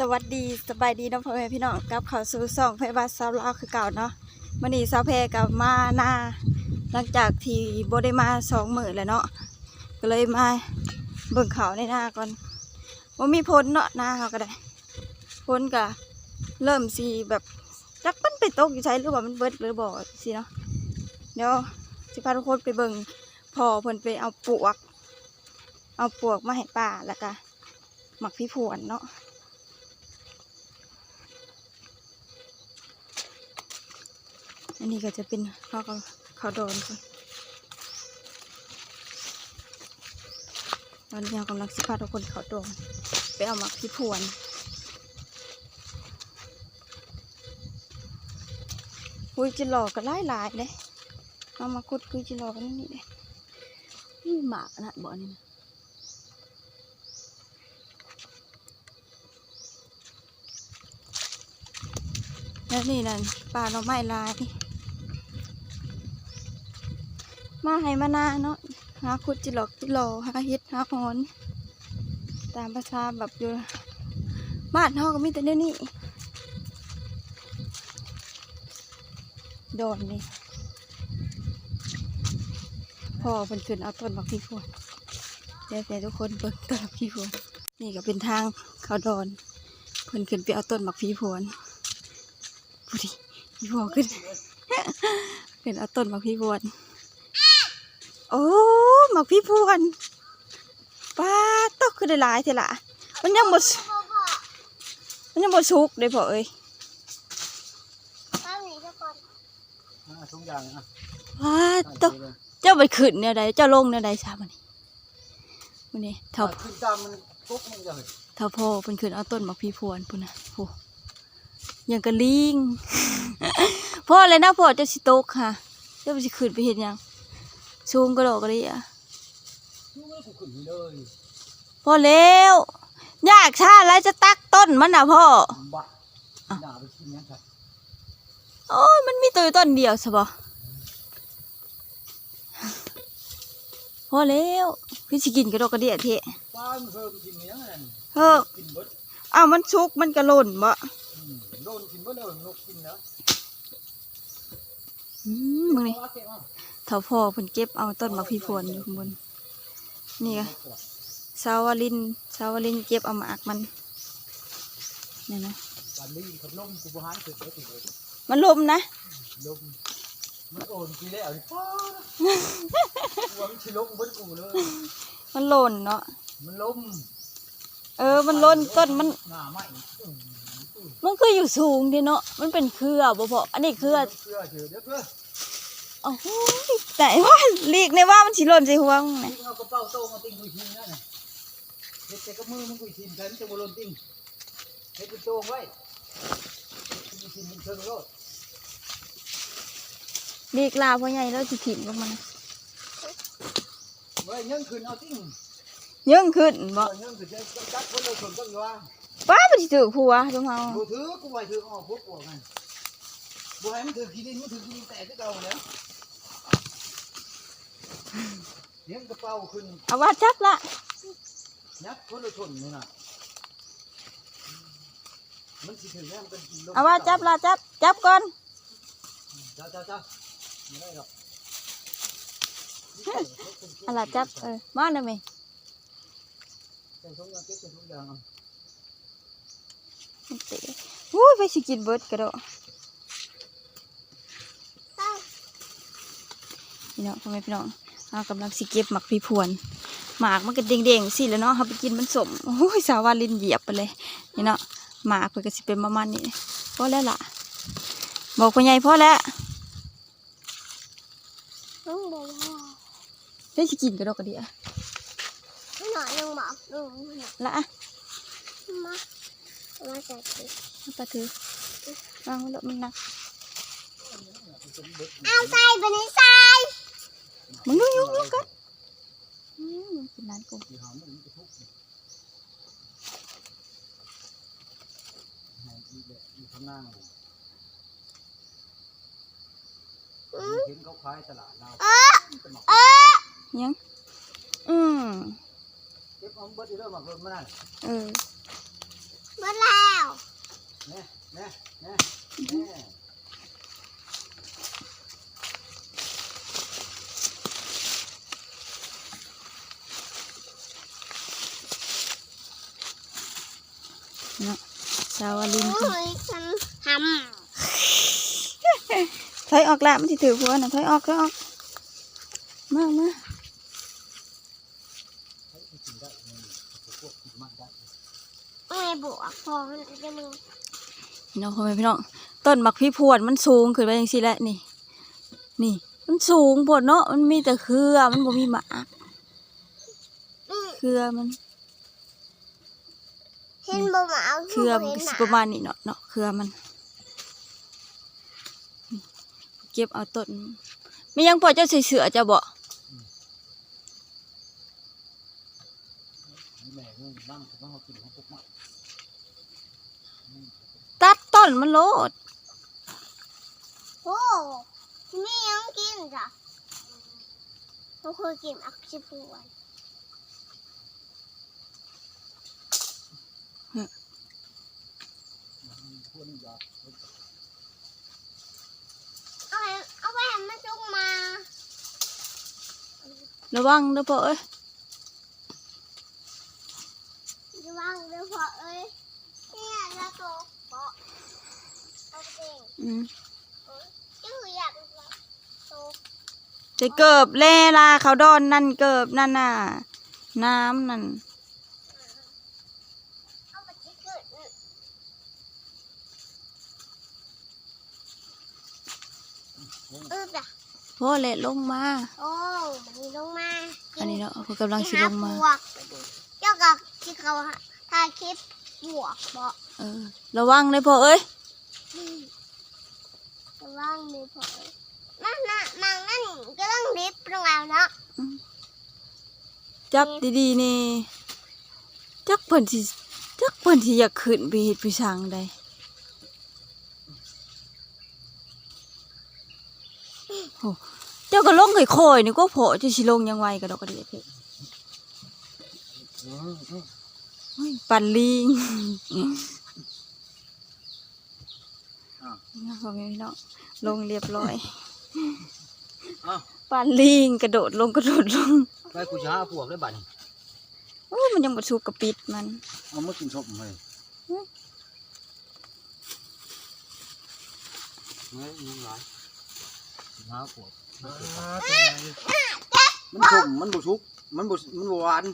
สวัสดีสบายดีน้องพ่อแม่พี่น้องกับเขาสู่ซ่องไฟบ้านสาวลาวคือเก่าเนาะมื่อนี้สาวแพกับมาหน้าหลังจากที่โบได้มาสองหมื้อแล้วเนาะก็เลยมาเบิ่งเขาในหน้าก่อนว่ามีพ้นเนาะหน้าเขาก็ได้พ้นก็เริ่มสีแบบจักมันไปตกอยู่ใช้หรือว่ามันเบิดหรือบ่สิเนาะเดี๋ยวสิพาทุกคนไปเบิ่งพอเพิ่นไปเอาปวก เอาปวกมาให้ป้าแล้วก็หมักพี่ผวนเนาะ อันนี้ก็จะเป็นข้าวข้าวดอนค่ะตอนนี้เรากำลังสิพาทุกคนเขาดอนไปเอามักพี่พวนคุยจิหลอกก็ไล่หลายๆเลยเอามาคุดคุยจิหลอกกันนี่เลยนี่หมากนะบ่อนี่นะแล้วนี่นั่นปลาเราไม่ลาย มาให้มานาเนาะหาขุดจิหลอกจิหลอหาเฮ็ดหาหอน ตามภาษาแบบอยู่บ้านเฮาก็มีแต่เดี๋ยวนี้โดนนี่พ่อเพิ่นขึ้นเอาต้นบักพี่พวนเดี๋ยวแต่ทุกคนเบิ่งต้นบักพี่พวนนี่ก็เป็นทางเขาดอนเพิ่นขึ้นไปเอาต้นบักพี่พวนพูดิพี่พวนขึ้นขึ้นเอาต้นบักพี่พวน โอ้หมักพี่พวนป้าตกคือได้หลายเถอะละมันยังบดมันยังบดสุกเลยพ่อเอ้ยตั้งนี้ทุกคนอ่าทุกอย่างอะป้าตตั้กงใจเลยเจ้าไปขึ้นเนี่ยใดเจ้าลงเนี่ยใดซามันนี่มันนี่เท่าอะขึ้นตามมันปุ๊บมันจะเห็นเท่าพ่อเป็นขึ้นเอาต้นหมักพี่พวนปุ่นนะโอ้ยังกระลิงพ่อเลยนะพ่อเจะสิตกค่ะ เจ้าไปสิขึ้นไปเห็นยัง ซูงกระโดดกระดิอะดูไม่กูขึ้นเลยพ่อแล้วยากชาแล้วจะตักต้นมันนะพ่อบัดหน้าไปกินยังไงโอ้ยมันมีตัวอยู่ต้นเดียวใช่ปะพอแล้วพี่สิกินกระดกกระเดียเทะป้ามันเพิ่มกินยังไงเฮ้อกินเบิดอ้าวมันชุกมันกระหล่นบ่อืมโดนกินเบิดแล้วนกกินนะอืมมึงนี่ เอาเก็บเอาเท่าพ่อเพิ่นเก็บเอาต้นมะพร้าวพวนอยู่ข้างบนนี่ค่ะสาวลินสาวลินเก็บเอาหมากมันนี่นะวันนี้ขับลมกูบหารถึงได้ถึงเลยมันลมนะลมมันโอนกี่แล้วนี่ป้าหัวมันชิลงเบิดกูเลยมันหล่นเนาะมันลมเออ มันหล่นต้นมันหน้าไหมอืมมันคืออยู่สูงเดิเนาะมันเป็นเครือบ่พออันนี้เครือเพื่อเถอะเดี๋ยวเพื่อ โอ้โหแต่ว่าลีกในว่ามันสิหล่นใส่หัวมึงนะทิ้งเอากระเป๋าโต้มาติ้งกุยชินนั่นน่ะเฮ็ดแต่กับมือมันกุยชินฉันจะบ่หล่นติ้งเฮ็ดเป็นโต้งไว้กุยชินมันเชิงโลดลีกลาพ่อใหญ่แล้วสิถิ่มลงมานะไว้ยังขึ้นเอาติ้งยิ่งขึ้นบ่เอายังขึ้นจะจักคนเลยคนต้องว่าป้ามันสิถือผัวทุกเฮาบ่ถือกูไว้ถือออกพวกปวกมันบ่ให้มันถือขี้ดินมันถือขี้ดินแตกที่เก่าแล้ว เลี้ยงกระเป๋าขึ้นเอาว่าจับละยักคนละชนนี่น่ะมันสิถึงแล้วมันก็กินลงเอาว่าจับละจับจับก่อนจ้าจ้าจ้าไม่ได้หรอกเอาล่ะจับเออมาหน่อยแม่เป็นทุกอย่างเก็บเป็นทุกอย่างเอามันเตะอุ้ยไปสิกินเบิดกระโดดตั้งพี่น้องพ่อแม่พี่น้อง เรากำลังสิเก็บหมักพี่พวนหมากมันก็เด้งๆสิแล้วเนาะเขาไปกินมันสมโอ้ยสาวาลินเหยียบไปเลยนี่เนาะหมากมันก็สิเป็นประมาณนี้พอแล้วล่ะ บอกพ่อใหญ่พอแล้วลุงบอกว่าได้สิกินกระโดดกระเดียหน่อยลุงบอกลุงหน่อยละอะมามาใส่ถุงเอาไปถือวางไว้แล้วมันหนักเอาใส่ไปในใส่ มึงยุ่งยุ่งยุ่งกันอืมกินนั้นกูอยู่ข้างหน้าเลยเห็นเขาขายตลาดเรายังอืมเก็บเอาเบิร์ดอยู่แล้วหมักรถมาได้เออมาแล้วเนี่ยเนี่ยเนี่ยเนี่ย เนาะ สาวลินโอ้ยฉันทถอยออกละมันสิถือหัวน่ะถอยออกถอยออกมามาำไม่บวกพอมันจะมึงพี่น้องพ่อแม่พี่น้องต้นมักพี่พวนมันสูงขึ้นไปจังซี่แหละนี่ นี่ มันสูงโพดเนาะมันมีแต่เครือมันบ่มีหมากอืมเครือมัน เห็นบ่มาเอาเครือมันห็ก็นสิหประมาณนี้เนาะเนาะเครือมันนี่เก็บเอาต้นไม่ยังพอเจ้าใส่เสือจะบ่นี่แม่มึงนั่งกูต้องเอากินของพวกมันตัดต้นมันโลดโอ้ที่ไม่ยังกินจ้ะเราเคยกินอักชิพวน พวกนี้อยากเอาไปเอาไปให้มันจุกมาระวังเด้อพ่อเอ้ยระวังเด้อพ่อเอ้ยเนี่ยเราโตพ่อเอาเองอืมจื้ออยากโตจะเกิบแล่ลาเขาดอนนั่นเกิบนั่นน่ะ น้ำนั่น เอาไปที่เกิดเออ จ้ะพ่อเละลงมา โอ้มันมีลงมาอันนี้เนาะเขากำลังสิลงมาบวกเจ้ากับที่เขาถ่ายคลิปบวกบอกเออ ระวังเลยพ่อเอ้ยระวังเลยพ่อเอ้ยนั่นน่ะมังนั่นก็ต้องรีบลงเอาเนาะจับดีๆนี่จักเพิ่นสิจักเพิ่นสิอยากขึ้นไปเฮ็ดไปสร้างใดโอ้ เจ้าก็ลงค่อยๆนี่ก็พอจะสิลงยังไงก็ดอกกระเดียดเพิ่นโอ้ยปั่นลิงนะพ่อแม่พี่น้องลงเรียบร้อยอ้าวปั่นลิงกระโดดลงกระโดดลงไปกูจะหาพวกได้บัดนี้โอ้มันยังบ่สุกกระปิดมัน เอามากินชมเลยเฮ้ยมึงหลาย หาพวกมันชมมันบุชุก มันบุมันบ่หวาน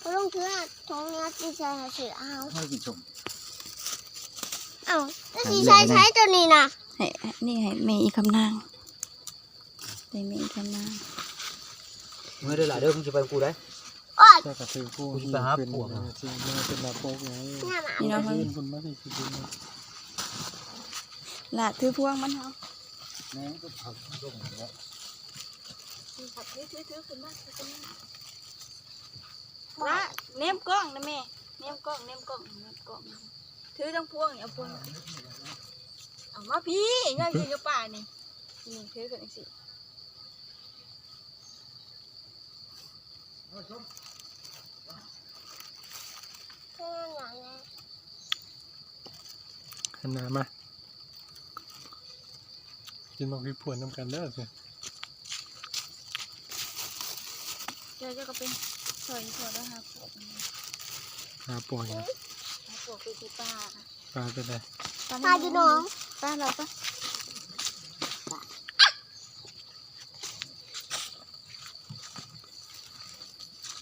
พอลงเถื่อท้องเนื้อตีใช้เสือเอาให้กินชมเอาแล้วตีใช้ใช้ตัวนี้นะให้นี่ให้แม่อีกคำนางได้แม่อีกคำนางเมื่อได้หลายเด้อมึงจะไปกูได้โอ้ยเจ้าก็คือผู้กูจะไปหาเป็นพวกอะจริงมาเป็นลาโปกไงเนี่ยมานี่เนาะคืนคุณมาที่คือคุณละถือพวงมันเฮา แม่งก็ผักลงแล้วถือถือถือขึ้นมาถือขึ้นมาละเนมกล้องนะแม่เนมกล้องเนมกล้องเนมกล้องถือทั้งพวงนี่เอาพวงมาเอามาพี่ง่ายพี่กับป่านี่นี่ถือขึ้นอีกสิเพื่อนอย่างนี้นหน้ามา กินมาพิพวนน้ำกันเด้อสิเดี๋ยวจะก็เป็นซอยถั่วแล้วหาพวกหาปล่อยหาพวกไปที่ป่าปลาเป็นไรตาอยู่น้องป้าเราปะ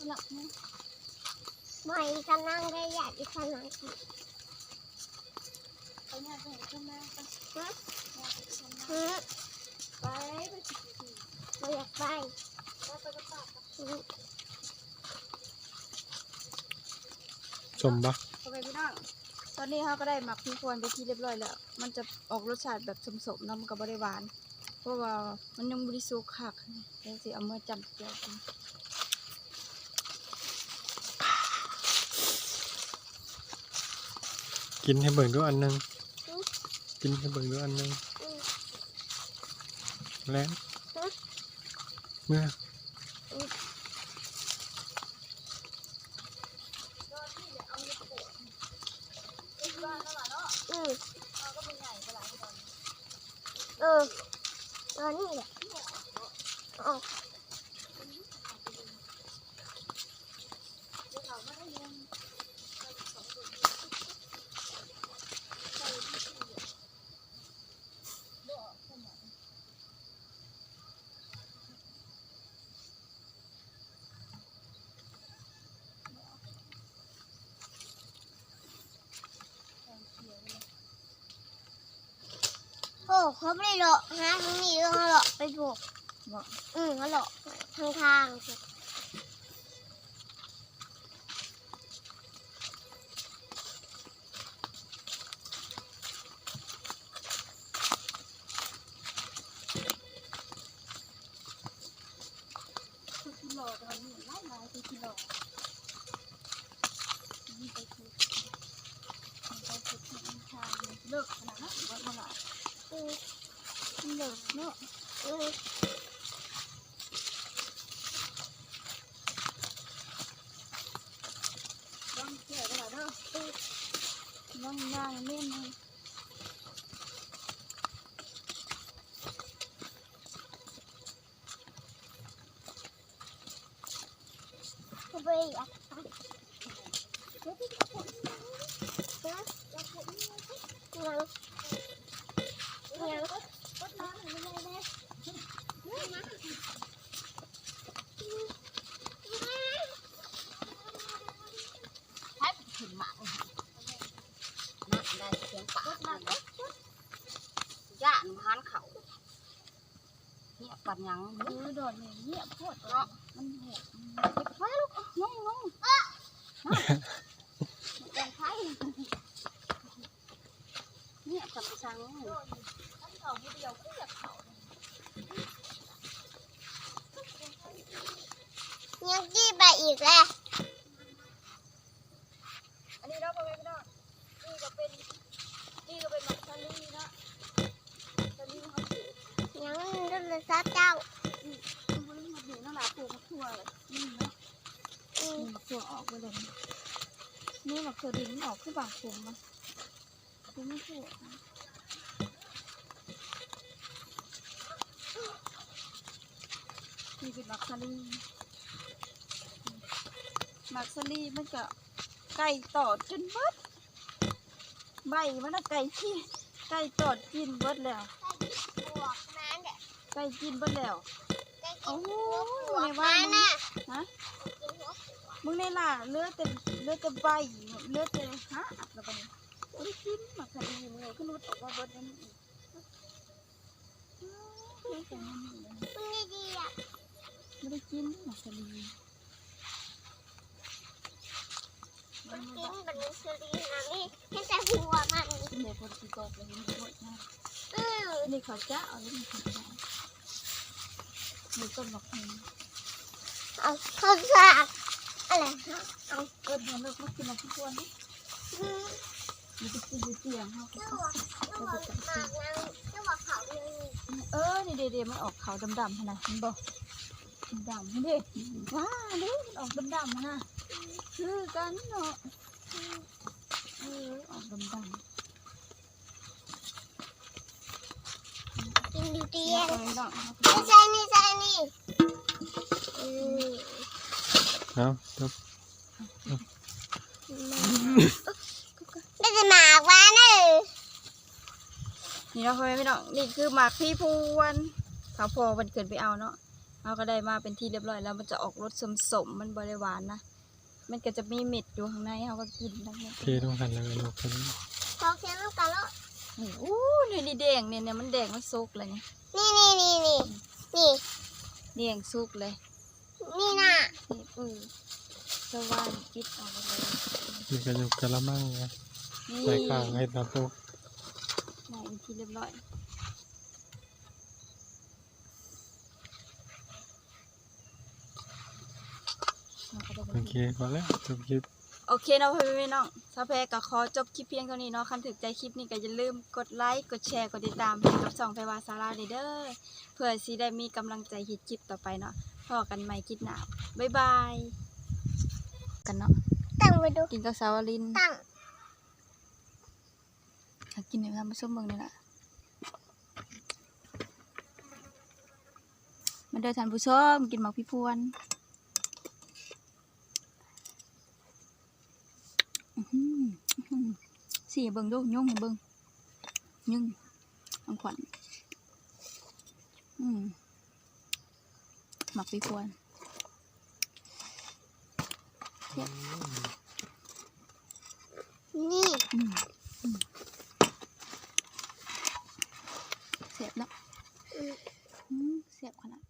หลับนะไม่กันนั่งได้อยากอีกขนาดนี้ไปเนี่ยไปข้างหน้าไป ฮึไปไม่อยากไปไปสมปะไปพี่น้องตอนนี้เขาก็ได้หมักพริกควรไปที่เรียบร้อยแล้ว มันจะออกรสชาติแบบสมๆเนาะมันก็บ่ได้หวาน เพราะว่ามันยังบริสุทธิ์คักเดี๋ยวสิเอามื่อจำเจียวกันกินให้เบิ่งด้วยอันหนึง กินให้เบิ่งด้วยอันหนึง แล้วเมื่อวมเออตอนนี้แหละ เขาไม่ได้หรอกฮะทั้งนี้ต้องหรอกไปปลูกบอกอืมเขาหรอกทางทางกิโลตอนนี้ไล่มาคือกิโลนี่ไปคือมันไปคือที่อันชาเลิกขนาดนั้นว่าเท่าไหร่ อืมเลิกเนาะอืมต้องแก่เวลาเนาะต้องย่างเล่นเลย เขาไปอยากไปนะยังยัง ให้ถึงหมานะได้เสียงปากมันย่านหันเขา นยังเออโดดเนี่ยเงียบโคตรเนาะมันเหกไว้ลูกงงงงแต่ไทยเนี่ยจับไปสั่งเขาเดียวก็อยากเขายังกี้ไปอีกแล้ว อันนี้เราไปไม่ได้นี่ก็เป็นนี่ก็เป็นมักซาลีเนาะซาลีเขาปลูก ยังรุ่นเลยซาเจ้า มันมันอยู่นั่นแหละปลูกมะทั่วเลยนี่เนาะ อืม นี่มะทั่วออก ไปเลยนี่มะเขือดินออกขึ้นบางผมมาคือไม่ถูกนี่เป็นมักซาลีมักซาลีมันก็ไก่ต่อจนเบิดใบมันน่ะไก่ขี้ไก่ตอดกินเบิดแล้วบวกมาเนี่ยไก่กินเบิดแล้วได้กิโอ้นโหหัวในบวกว่ามามึงน่ะฮะกินหัว มึงในล่ะเลือดแต่เลือดแต่ใบเลือดแต่ฮะแล้วก็นี่โอ้ยกินมาคดีมึงเลยก็รู้ตกว่าเบิดอันนี้อีกเลือดแต่มันนี่เลยมันดีๆอะไม่ได้กินมาคดีมันกินบันนี้คือดีนะนี่แค่แต่หัวมันเด็กคนที่ตกเลยมันหมดนะอืมนี่เขาจะเอาแล้วมันเขาจะมีต้นดอกเองเอาข้าวสาก อะไรฮะเอาเกิดมาเลิกมากินมาทุกวันนี้อืมมันจะกินอยู่เตียงเขานึกว่านึกว่าหมากนางนึกว่าเขาเลยเออนี่เด็ดๆมันออกขาวดำๆขนาดมันบอกดำๆเด็ดว้าเด็มันออกดำๆนะคือกันเนาะเออออกดำกินอยู่ๆเตีเนี่ยยงเอาไว้ดอกนี่ใช่นี่ใช่นี่อืม เอาจบได้แต่หมากวานะนี่เราะพ่อแม่พี่น้องนี่คือหมากพี่พวนเขาพอวันเกิดไปเอาเนาะเอาก็ได้มาเป็นที่เรียบร้อยแล้วมันจะออกรสสมๆมันบริหวานนะ มันก็จะมีเม็ดอยู่ข้างในเขาก็กินทั้งหมดเทลงกันแล้วก็ยกขึ้นพอเคี้ยวน้ำกันแล้วนี่อู้นี่นี่แดงเนี่ยเนี่ยมันแดงมันสุกเลยเนี่ยนี่นี่นี่นี่นี่ แดงสุกเลย นี่น่ะนี่เออสว่านปิดออกไปเลยนี่ก็ยกกระมังไงนี่ใส่ข้างให้ตาปุ๊กไหนเป็นที่เรียบร้อยเราก็ได้โอเคพอแล้วจบคลิป โอเคเนาะพ่อแม่พี่น้องซาแพรก็ขอจบคลิปเพียงเท่านี้เนาะคันถึกใจคลิปนี้ก็อย่าลืมกดไลค์ กดแชร์ กดติดตามให้กับช่องไฟวาซาร่าเด้อเพื่อสิได้มีกำลังใจเฮ็ดคลิปต่อไปเนาะ พอกันใหม่คลิปหน้าบ๊ายบาย กันเนาะตั้งไปดูกินกับสาวลินตั้งหากินให้ท่านผู้ชมเบิ่งนี่ล่ะมาเด้อท่านผู้ชมกินหมักพี่พวนอื้อหืออื้อหือสี่เบิ่งดูยุ่งให้เบิ่งยุ่งอังขวัญอืม มักปีควนนี่เสียบแล้วเสียบขนาด